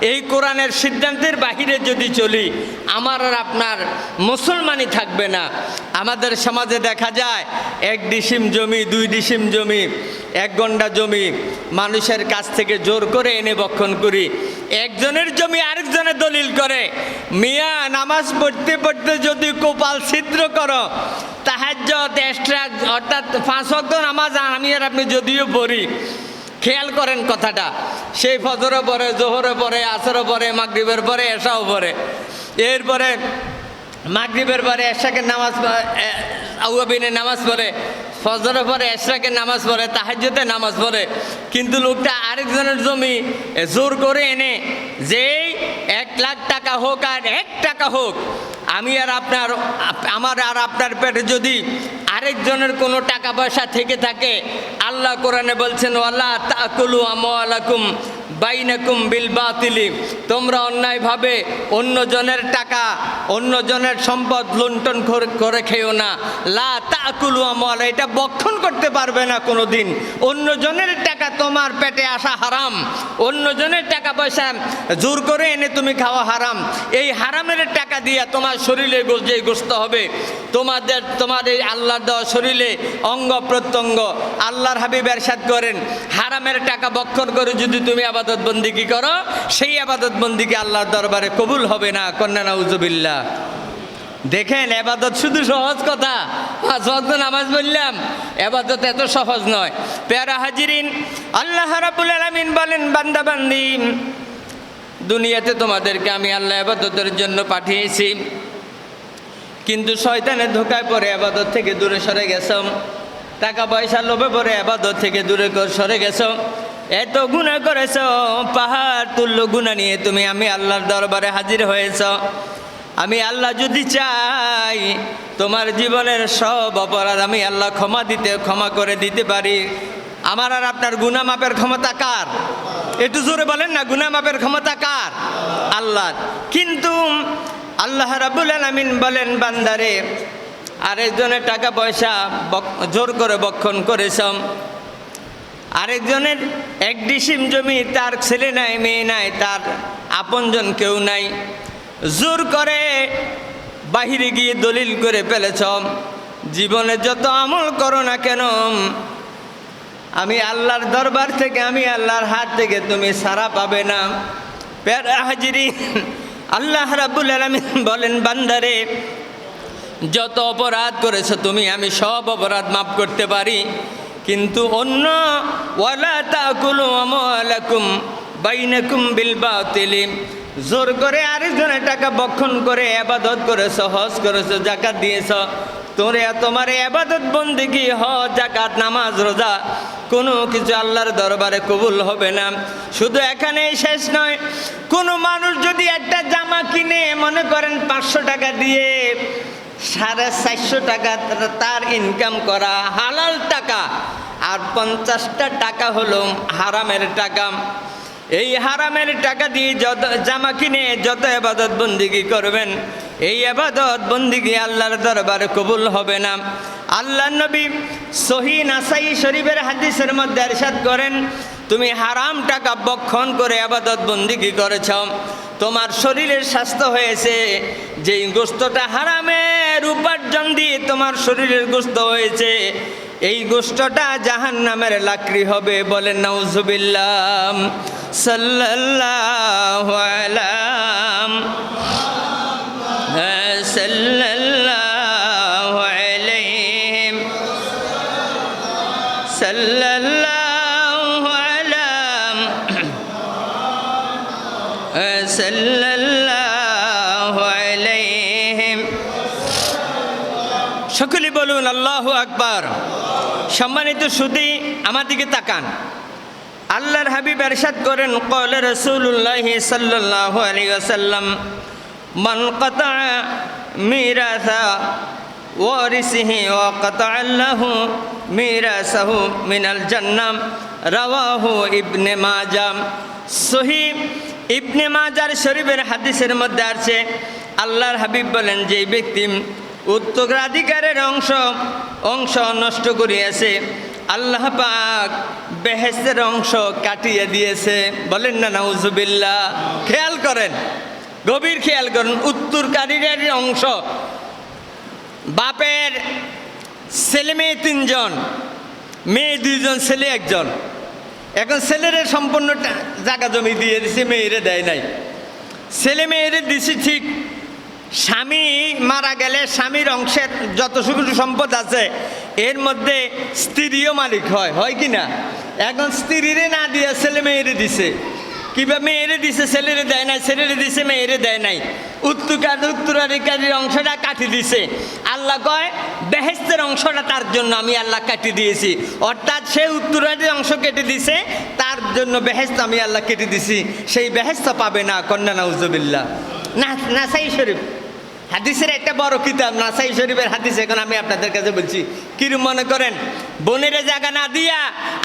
এই কোরআনের সিদ্ধান্তের বাহিরে যদি চলি, আমার আর আপনার মুসলমানই থাকবে না। আমাদের সমাজে দেখা যায়, এক ডিসিম জমি, দুই ডিসিম জমি, এক গন্ডা জমি, মানুষের কাছ থেকে জোর করে এনে বক্ষণ করি। একজনের জমি আরেকজনের দলিল করে। মিয়া, নামাজ পড়তে পড়তে যদি কোপাল ছিদ্র করো এক্সট্রা, অর্থাৎ পাঁচ নামাজ, আমি আর আপনি যদিও পড়ি। খেয়াল করেন কথাটা। সেই ফজরে পরে জোহরে পরে আসরে পরে, মাগরিবের পরে এসাও পরে। এরপরে মাগরিবের পরে এশাকের নামাজ আউয়াবিনের নামাজ পড়ে। ফজরের পরে এশরাকের নামাজ পড়ে তাহাজ্যতে নামাজ পড়ে। কিন্তু লোকটা আরেকজনের জমি জোর করে এনে, যেই এক লাখ টাকা হোক আর এক টাকা হোক, আমি আর আপনার, আমার আর আপনার পেটে যদি আরেকজনের কোনো টাকা পয়সা থেকে থাকে, আল্লাহ কোরআনে বলছেন, ওয়ালা তাকুলু আমালাকুম বাইনাকুম বিল বাতিলি। তোমরা অন্যায়ভাবে অন্যজনের টাকা, অন্যজনের সম্পদ লুণ্ঠন করে- খেও না। লা তাকুলু আমল এটা বক্ষণ করতে পারবে না কোনো দিন অন্যজনের টাকা তোমার পেটে আসা হারাম। অন্যজনের টাকা পয়সা জোর করে এনে তুমি খাওয়া হারাম। এই হারামের টাকা দিয়া তোমার শরীরে যে গোস্ত হবে, তোমাদের, তোমার এই আল্লাহর দেওয়া শরীরে অঙ্গ প্রত্যঙ্গ, আল্লাহর হাবিব এরশাদ করেন। হারামের টাকা বক্ষণ করে যদি তুমি আবাদত বন্দিগি করো, সেই আবাদত বন্দিকে আল্লাহর দরবারে কবুল হবে না, কন্যা নাউজুবিল্লাহ। দেখেন, এবাদত শুধু সহজ কথা। পাঁচ ওয়াক্ত নামাজ বললাম, এবাদত এত সহজ নয়। পেয়ারা হাজিরিন, আল্লাহ রাবুল আলমিন বলেন, বান্দা বান্দি দুনিয়াতে তোমাদেরকে আমি আল্লাহ আবাদতের জন্য পাঠিয়েছি। কিন্তু শয়তানের ধোকায় পরে আবাদত থেকে দূরে সরে গেছ টাকা পয়সা লোভে পরে আবাদত থেকে দূরে সরে গেছ এত গুণা করেছ, পাহাড় তুল্য গুণা নিয়ে তুমি আমি আল্লাহর দরবারে হাজির হয়েছ। আমি আল্লাহ যদি চাই, তোমার জীবনের সব অপরাধ আমি আল্লাহ ক্ষমা দিতে, ক্ষমা করে দিতে পারি। আমার আর আপনার গুনা মাপের ক্ষমতা কার? একটু জোরে বলেন না গুনা মাপের ক্ষমতা কার? আল্লাহ কিন্তু আল্লাহ রাবুল আলমিন বলেন, বান্দারে, আরেকজনের টাকা পয়সা জোর করে বক্ষণ করেছম আরেকজনের এক ডিসিম জমি, তার ছেলে নাই, মেয়ে নাই, তার আপনজন কেউ নাই। জোর করে বাহিরে গিয়ে দলিল করে ফেলেছ, জীবনে যত আমল করো না কেন, আমি আল্লাহর দরবার থেকে, আমি আল্লাহর হাত থেকে তুমি সারা পাবে না। প্যারা হাজিরি, আল্লাহ রাবুল আলমিন বলেন, বান্দারে, যত অপরাধ করেছ তুমি, আমি সব অপরাধ মাফ করতে পারি। কিন্তু অন্য, ওয়ালা তাকুলু আমলাকুম বাইনাকুম বিল বাতিলি। জোর করে আরেকজনের টাকা বক্ষণ করে আবাদত করেছ, হজ করেছ জাকাত দিয়েছ। তোরে তোমার আবাদত বন্দিগি হ জাকাত নামাজ, রোজা, কোনো কিছু আল্লাহর দরবারে কবুল হবে না। শুধু এখানেই শেষ নয়, কোনো মানুষ যদি একটা জামা কিনে মনে করেন পাঁচশো টাকা দিয়ে সাড়ে চারশো টাকা তার ইনকাম করা, হালাল টাকা। আর পঞ্চাশটা টাকা হলো হারামের টাকা। এই হারামের টাকা দিয়ে যত জামা কিনে যত আবাদত বন্দিগি করবেন, এই আবাদত বন্দিগি আল্লাহর দরবারে কবুল হবে না। আল্লাহ নবী সহি নাসাই শরীফের হাদিসের মধ্যে এরশাদ করেন, তুমি হারাম টাকা বক্ষণ করে আবাদত বন্দিগি করেছ। তোমার শরীরের স্বাস্থ্য হয়েছে, যেই গোস্তটা হারামের উপার্জন দিয়ে তোমার শরীরের গোস্ত হয়েছে। এই গোস্তটা জাহান নামের লাকড়ি হবে বলেন নৌজুবিল্লাম সাল্লাল্লাহু আলাইহিম। সাল্লাল্লাহু বলুন, আল্লাহ আকবার। সম্মানিত সুদী, আমার দিকে তাকান। আল্লাহর হাবিব এরশাদ করেন কল রসুল্লাহ সাল্লাহ আলী আসাল্লাম মন কতা ওয়া কতা আল্লাহ মিরাসাহু মিনাল জান্নাম। রাওয়াহু ইবনে মাজাম। সহি ইবনে মাজার শরীফের হাদিসের মধ্যে আছে, আল্লাহর হাবিব বলেন যে ব্যক্তি উত্তরাধিকারের অংশ অংশ নষ্ট করিয়াছে। আল্লাহ পাক বেহেস্তের অংশ কাটিয়ে দিয়েছে। বলেন না, নাউজুবিল্লাহ। খেয়াল করেন, গভীর খেয়াল করেন উত্তরকারীর অংশ। বাপের ছেলে মেয়ে তিনজন, মেয়ে দুইজন, ছেলে একজন। এখন ছেলেরে সম্পূর্ণ জায়গা জমি দিয়ে দিছে, মেয়েরে দেয় নাই। ছেলে মেয়েরে দিছি ঠিক স্বামী মারা গেলে স্বামীর অংশের যত সুখ সম্পদ আছে, এর মধ্যে স্ত্রীও মালিক হয় হয় কি না? এখন স্ত্রীরে না দিয়ে ছেলে মেয়েরে দিছে। কিংবা মেয়েরে দিছে, ছেলেরে দেয় নাই, ছেলেরে দিছে, মেয়েরে দেয় নাই। উত্তরকার উত্তরাধিকারীর অংশটা কাটি দিছে। আল্লাহ কয়, বেহেস্তের অংশটা তার জন্য আমি আল্লাহ কাটি দিয়েছি। অর্থাৎ সে উত্তরাধির অংশ কেটে দিছে, তার জন্য বেহেস্ত আমি আল্লাহ কেটে দিছি। সেই বেহেস্ত পাবে না, কন্যা নাউজবিল্লা না না সাই শরীফ। হাদিসের একটা বড় কিতাব, নাসাই শরীফের হাদিস, এখন আমি আপনাদের কাছে বলছি। কিরম মনে করেন? বোনের জায়গা না দিয়া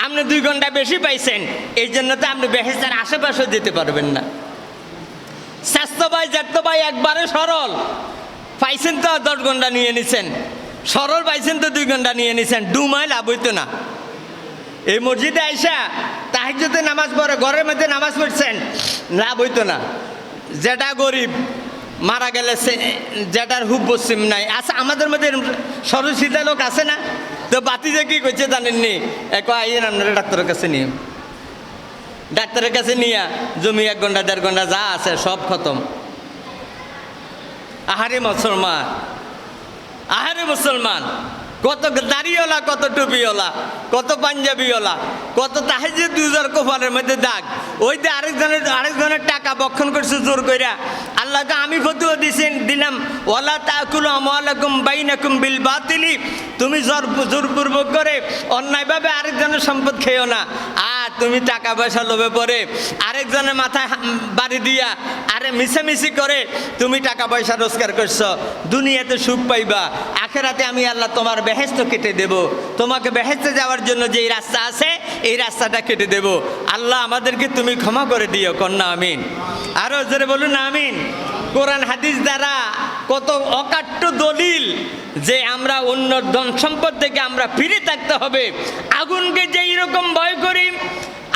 আপনি দুই ঘণ্টা বেশি পাইছেন, এই জন্য তো আপনি বেহেস্তার আশেপাশে যেতে পারবেন না। স্বাস্থ্য ভাই ভাই, একবারে সরল। পাইছেন তো দশ ঘণ্টা নিয়ে নিছেন। সরল পাইছেন তো দুই ঘণ্টা নিয়ে নিছেন ডুমায় লাভ হইতো না। এই মসজিদে আইসা তাহাজ্জুদে নামাজ পড়ে, ঘরের মধ্যে নামাজ পড়ছেন, লাভ হইতো না। যেটা গরিব মারা গেলে সে যেটার হুব পশ্চিম নাই। আচ্ছা আমাদের মধ্যে সরসিদা লোক আছে না? তো বাতি যে কী করছে জানেননি? এক আইয়েন আপনারা ডাক্তারের কাছে নিয়ে। ডাক্তারের কাছে নিয়ে জমি এক ঘণ্টা, দেড় ঘণ্টা যা আছে সব খতম। আহারে মুসলমান আহারে মুসলমান। কত দাড়িওয়ালা, কত টুপিওয়ালা, কত পাঞ্জাবিওয়ালা, কত তাহাজে দুজার কোফারের মধ্যে দাগ। ওই যে আরেকজনের আরেকজনের টাকা বক্ষণ করছে জোর কইরা। আল্লাহকে আমি ফতুয়া দিছি, দিলাম ওলা তাকুল আমালাকুম বাইনাকুম বিল বাতিলি। তুমি জোর, জোরপূর্বক করে অন্যায়ভাবে আরেকজনের সম্পদ খেয়েও না। তুমি টাকা পয়সা লোভে পড়ে আরেকজনের মাথায় বাড়ি দিয়া আরে মিশামিশি করে তুমি টাকা পয়সা রোজগার করছ। দুনিয়াতে সুখ পাইবা। আখেরাতে আমি আল্লাহ তোমার বেহেস্ত কেটে দেব। তোমাকে বেহেস্তে যাওয়ার জন্য যেই রাস্তা আছে, এই রাস্তাটা কেটে দেব। আল্লাহ আমাদেরকে তুমি ক্ষমা করে দিও, কন্যা, আমিন। আরও জোরে বলুন, আমিন। কোরআন, হাদিস দ্বারা কত অকাট্য দলিল যে আমরা অন্য ধন সম্পদ থেকে আমরা ফিরে থাকতে হবে। আগুনকে যেই রকম ভয় করি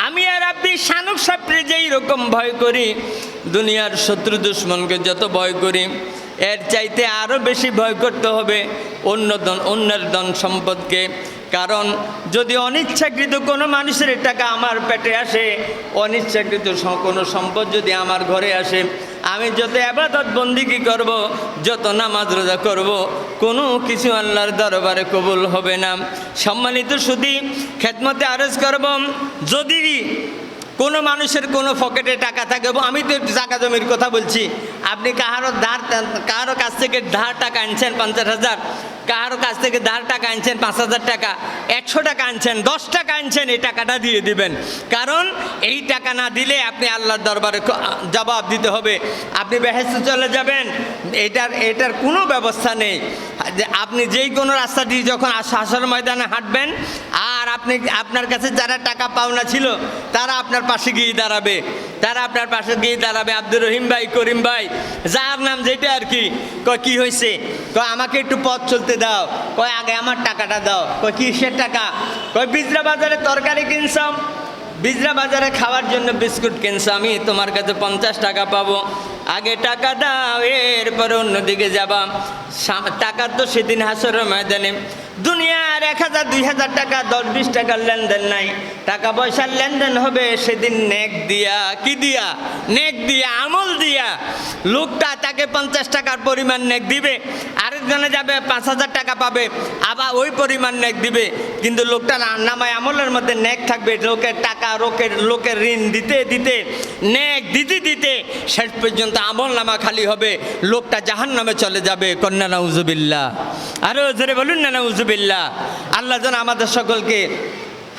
আমি আর আপনি শানুক সাপড়ে যেই রকম ভয় করি, দুনিয়ার শত্রু দুশ্মনকে যত ভয় করি, এর চাইতে আরও বেশি ভয় করতে হবে অন্য ধন, অন্যের ধন সম্পদকে। কারণ যদি অনিচ্ছাকৃত কোনো মানুষের টাকা আমার পেটে আসে, অনিচ্ছাকৃত কোনো সম্পদ যদি আমার ঘরে আসে আমি যত আবাদত বন্দিগি করব, যত নামাজ রোজা করব, কোনো কিছু আল্লাহর দরবারে কবুল হবে না। সম্মানিত শুধু খেদমতে আরজ করব, যদি কোনো মানুষের কোনো পকেটে টাকা থাকে আমি তো একটু টাকা জমির কথা বলছি, আপনি কাহারও ধার কারও কাছ থেকে ধার টাকা আনছেন পঞ্চাশ হাজার কারও কাছ থেকে ধার টাকা আনছেন, পাঁচ হাজার টাকা, একশো টাকা আনছেন, দশ টাকা আনছেন, এই টাকাটা দিয়ে দিবেন। কারণ এই টাকা না দিলে আপনি আল্লাহর দরবারে জবাব দিতে হবে। আপনি বেহেস্তে চলে যাবেন, এটার এটার কোনো ব্যবস্থা নেই। আপনি যেই কোনো রাস্তা দিয়ে যখন শাসন ময়দানে হাঁটবেন, আর আপনি, আপনার কাছে যারা টাকা পাওনা ছিল, তারা আপনার পাশে গিয়ে দাঁড়াবে। তারা আপনার পাশে গিয়ে দাঁড়াবে, আব্দুর রহিম ভাই, করিম ভাই, যার নাম যেটা আর কি কি হয়েছে আমাকে একটু পথ চলতে দাও। কয়, আগে আমার টাকাটা দাও। কয়, কিসের টাকা? কয়, বিজরা বাজারে তরকারি কিনছাম। বিজরা বাজারে খাওয়ার জন্য বিস্কুট কিনছো আমি তোমার কাছে পঞ্চাশ টাকা পাবো। আগে টাকা দাও, এরপরে অন্যদিকে যাবা। টাকা তো সেদিন হাসরের ময়দানে। দুনিয়ার এক হাজার, দুই হাজার টাকা, দশ, বিশ টাকার লেনদেন নাই। টাকা পয়সার লেনদেন হবে সেদিন নেক দিয়া। কি দিয়া? নেক দিয়া, আমল দিয়া লোকটা তাকে পঞ্চাশ টাকার পরিমাণ নেক দিবে, আরেকজনে যাবে পাঁচ হাজার টাকা পাবে, আবার ওই পরিমাণ নেক দিবে। কিন্তু লোকটা নামায় আমলের মধ্যে নেক থাকবে, লোকের টাকা, লোকের লোকের ঋণ দিতে দিতে, নেক দিতে দিতে শেষ পর্যন্ত আমল নামা খালি হবে, লোকটা জাহান নামে চলে যাবে, কন্যা নাউজুবিল্লাহ। আরও জোরে বলুন না নাউজুবিল্লাহ। আল্লাহ যেন আমাদের সকলকে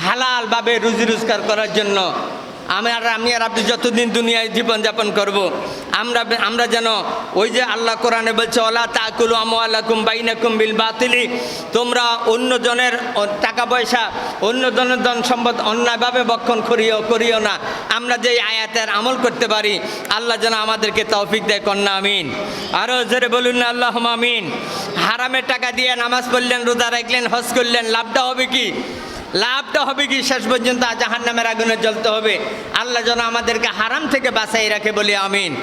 হালালভাবে রুজি রোজগার করার জন্য আমি আর আমি আর আপনি যতদিন দুনিয়ায় জীবনযাপন করব। আমরা আমরা যেন ওই যে আল্লাহ কোরআনে বলছে, ওলা তাকুলু আমালাকুম বাইনাকুম বিল বাতিলি। তোমরা অন্যজনের টাকা পয়সা অন্যজনের ধন সম্পদ অন্যায়ভাবে বক্ষণ করিও করিও না। আমরা যে আয়াতের আমল করতে পারি, আল্লাহ যেন আমাদেরকে তৌফিক দেয়, কন্যা আমিন। আরও জোরে বলুন না আল্লাহ আমিন। হারামের টাকা দিয়ে নামাজ পড়লেন, রোজা রাখলেন, হজ করলেন, লাভটা হবে কি? লাভটা হবে কি? শেষ পর্যন্ত জাহান নামের আগুনে জ্বলতে হবে। আল্লাহ যেন আমাদেরকে হারাম থেকে বাঁচাই রাখে বলি, আমিন।